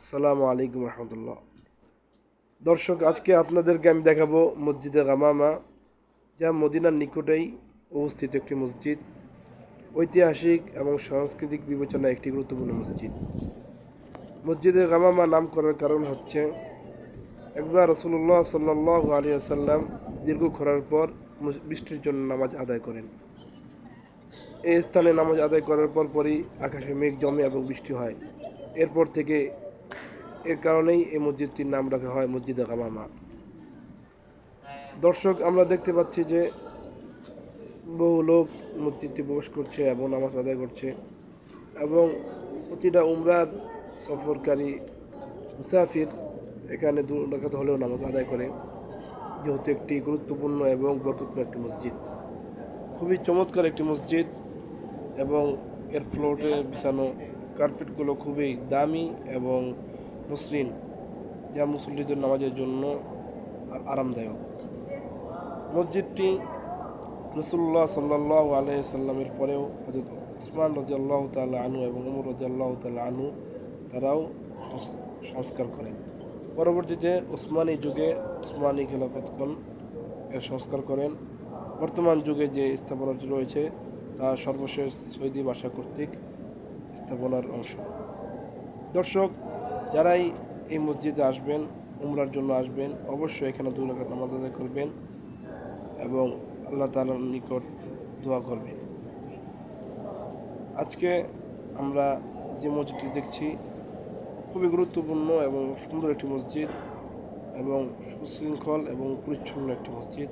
আসসালামু আলাইকুম রহমতুল্লাহ। দর্শক, আজকে আপনাদেরকে আমি দেখাবো মসজিদে গামামা, যা মদিনার নিকটেই অবস্থিত একটি মসজিদ। ঐতিহাসিক এবং সাংস্কৃতিক বিবেচনা একটি গুরুত্বপূর্ণ মসজিদ। মসজিদে গামামা নাম করার কারণ হচ্ছে, একবার রসুল্লাহ সাল্লাহ আলী আসাল্লাম দীর্ঘ খরার পর বৃষ্টির জন্য নামাজ আদায় করেন। এই স্থানে নামাজ আদায় করার পর পরই আকাশে মেঘ জমে এবং বৃষ্টি হয়। এরপর থেকে এর কারণেই এই মসজিদটির নাম রাখা হয় মসজিদে গামামা দর্শক, আমরা দেখতে পাচ্ছি যে বহু লোক মসজিদটি প্রবেশ করছে এবং নামাজ আদায় করছে এবং প্রতিটা উমরার সফরকারী মুসাফির এখানে দু রাকাত হলেও নামাজ আদায় করে। যেহেতু একটি গুরুত্বপূর্ণ এবং বরকতপূর্ণ একটি মসজিদ। খুবই চমৎকার একটি মসজিদ এবং এর ফ্লোরে বিছানো কার্পেটগুলো খুবই দামি এবং মসৃণ যা মুসল্লিদের নামাজের জন্য আরামদায়ক। মসজিদটি রসুল্লাহ সাল্লাহ আলাই সাল্লামের পরেও হজরত উসমান রাজিয়াল্লাহ তাল্লাহ আনু এবং উমর রাজিয়াল্লাহ তাল্লাহ আনু তারাও সংস্কার করেন। পরবর্তীতে ওসমানী যুগে ওসমানী খেলাফতগণ এর সংস্কার করেন। বর্তমান যুগে যে স্থাপনাটি রয়েছে তা সর্বশেষ সৌদি ভাষা কর্তৃক স্থাপনার অংশ। দর্শক যারাই এই মসজিদে আসবেন, উমরার জন্য আসবেন, অবশ্যই এখানে দু রাকাত নামাজ আদায় করবেন এবং আল্লাহ তাআলার নিকট দোয়া করবেন। আজকে আমরা যে মসজিদটি দেখছি, খুবই গুরুত্বপূর্ণ এবং সুন্দর একটি মসজিদ এবং সুশৃঙ্খল এবং পরিচ্ছন্ন একটি মসজিদ।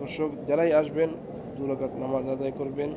দর্শক, যারাই আসবেন দু রাকাত নামাজ আদায় করবেন